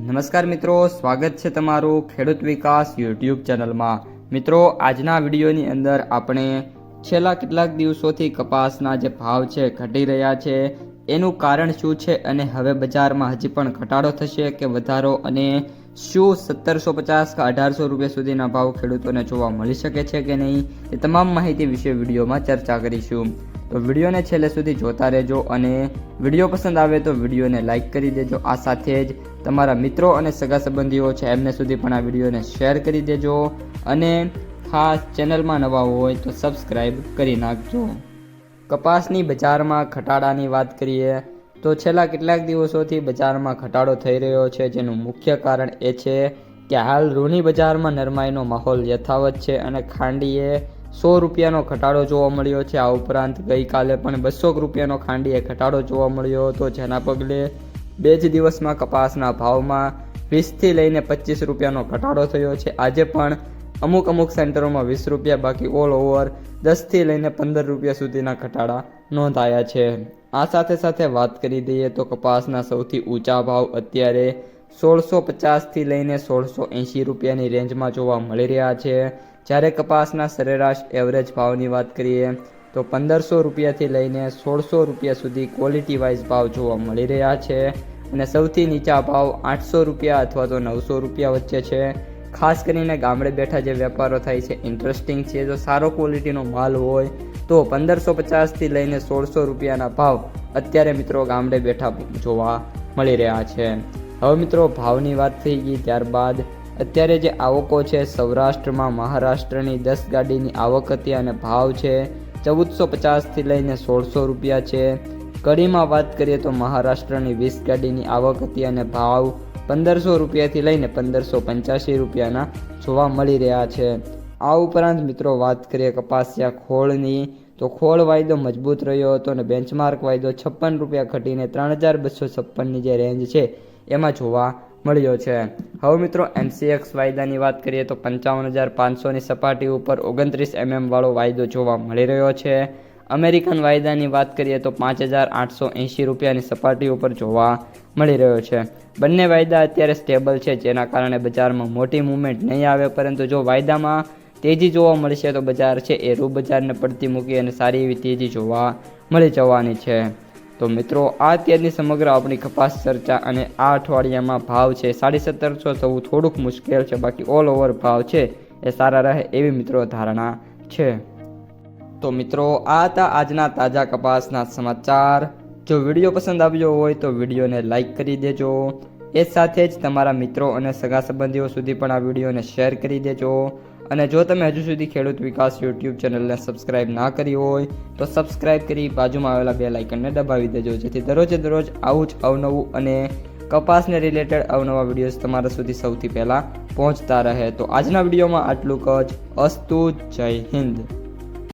નમસ્કાર મિત્રો, સ્વાગત છે તમારું ખેડૂત વિકાસ યુટ્યુબ ચેનલમાં. મિત્રો, આજના વિડીયોની અંદર આપણે છેલ્લા કેટલાક દિવસોથી કપાસના જે ભાવ છે ઘટી રહ્યા છે, એનું કારણ શું છે અને હવે બજારમાં હજી પણ ઘટાડો થશે કે વધારો અને શું સત્તરસો પચાસ કે અઢારસો રૂપિયા સુધીના ભાવ ખેડૂતોને જોવા મળી શકે છે કે નહીં, એ તમામ માહિતી વિશે વિડીયોમાં ચર્ચા કરીશું. તો વિડીયોને છેલ્લે સુધી જોતા રહેજો અને વીડિયો પસંદ આવે તો વિડીયોને લાઇક કરી દેજો. આ સાથે જ તમારા મિત્રો અને સગા સંબંધીઓ છે, એમને સુધી પણ આ વિડીયોને શેર કરી દેજો અને ખાસ ચેનલમાં નવા હોય તો સબસ્ક્રાઈબ કરી નાખજો. કપાસની બજારમાં ઘટાડાની વાત કરીએ તો છેલ્લા કેટલાક દિવસોથી બજારમાં ઘટાડો થઈ રહ્યો છે. જેનું મુખ્ય કારણ એ છે કે હાલ રૂની બજારમાં નરમાઈનો માહોલ યથાવત છે અને ખાંડીએ સો રૂપિયાનો ઘટાડો જોવા મળ્યો છે. આ ઉપરાંત ગઈકાલે પણ બસો રૂપિયાનો ખાંડીએ ઘટાડો જોવા મળ્યો હતો. જેના પગલે બે જ દિવસમાં કપાસના ભાવમાં વીસથી લઈને પચીસ રૂપિયાનો ઘટાડો થયો છે. આજે પણ અમુક અમુક સેન્ટરોમાં વીસ રૂપિયા, બાકી ઓલ ઓવર દસથી લઈને પંદર રૂપિયા સુધીના ઘટાડા નોંધાયા છે. આ સાથે સાથે વાત કરી દઈએ તો કપાસના સૌથી ઊંચા ભાવ અત્યારે સોળસો પચાસથી લઈને સોળસો એંશી રૂપિયાની રેન્જમાં જોવા મળી રહ્યા છે. જ્યારે કપાસના સરેરાશ એવરેજ ભાવની વાત કરીએ, તો પંદરસો રૂપિયાથી લઈને સોળસો રૂપિયા સુધી ક્વોલિટી વાઇઝ ભાવ જોવા મળી રહ્યા છે. અને સૌથી નીચા ભાવ આઠસો રૂપિયા અથવા તો નવસો રૂપિયા વચ્ચે છે. ખાસ કરીને ગામડે બેઠા જે વેપારો થાય છે ઇન્ટરેસ્ટિંગ છે. જો સારો ક્વોલિટીનો માલ હોય, તો પંદરસો પચાસથી લઈને સોળસો રૂપિયાના ભાવ અત્યારે મિત્રો ગામડે બેઠા જોવા મળી રહ્યા છે. હવે મિત્રો, ભાવની વાત થઈ ગઈ ત્યારબાદ અત્યારે જે આવકો છે સૌરાષ્ટ્રમાં મહારાષ્ટ્રની દસ ગાડીની આવક હતી અને ભાવ છે ચૌદસો પચાસથી લઈને સોળસો રૂપિયા છે. કડીમાં વાત કરીએ તો મહારાષ્ટ્રની વીસ ગાડીની આવક હતી અને ભાવ પંદરસો રૂપિયાથી લઈને પંદરસો પંચ્યાસી રૂપિયાના જોવા મળી રહ્યા છે. આ ઉપરાંત મિત્રો વાત કરીએ કપાસિયા ખોળની, તો ખોળ વાયદો મજબૂત રહ્યો હતો અને બેન્ચમાર્ક વાયદો છપ્પન રૂપિયા ઘટીને ત્રણ હજાર બસો છપ્પનની જે રેન્જ છે, એમાં જોવા મળ્યો છે. હવે મિત્રો એમસીએક્સ વાયદાની વાત કરીએ તો પંચાવન હજાર પાંચસોની સપાટી ઉપર ઓગણત્રીસ એમએમ વાળો વાયદો જોવા મળી રહ્યો છે. અમેરિકન વાયદાની વાત કરીએ તો પાંચ હજાર આઠસો એંશી રૂપિયાની સપાટી ઉપર જોવા મળી રહ્યો છે. બંને વાયદા અત્યારે સ્ટેબલ છે, જેના કારણે બજારમાં મોટી મૂવમેન્ટ નહીં આવે, પરંતુ જો વાયદામાં તેજી જોવા મળશે તો બજાર છે એ રૂ બજારને પડતી મૂકી અને સારી એવી તેજી જોવા મળી જવાની છે. તો મિત્રો, આ અત્યારની સમગ્ર આપણી કપાસ ચર્ચા અને આ અઠવાડિયામાં ભાવ છે સાડી સત્તરસો થવું થોડુંક મુશ્કેલ છે, બાકી ઓલ ઓવર ભાવ છે, એ સારા રહે એવી મિત્રો ધારણા છે. તો મિત્રો, આ હતા આજના તાજા કપાસના સમાચાર. જો વીડિયો પસંદ આવ્યો હોય તો વિડીયોને લાઈક કરી દેજો. એ સાથે જ તમારા મિત્રો અને સગા સંબંધીઓ સુધી પણ આ વિડીયોને શેર કરી દેજો. અને જો તમે હજુ સુધી ખેડૂત વિકાસ યુટ્યુબ ચેનલને સબસ્ક્રાઇબ ના કરી હોય, તો સબસ્ક્રાઇબ કરી બાજુમાં આવેલા બે લાઇકનને દબાવી દેજો, જેથી દરરોજે દરરોજ આવું જ અવનવું અને કપાસને રિલેટેડ અવનવા વિડીયોઝ તમારા સુધી સૌથી પહેલાં પહોંચતા રહે. તો આજના વિડીયોમાં આટલું જ. અસ્તુ, જય હિન્દ.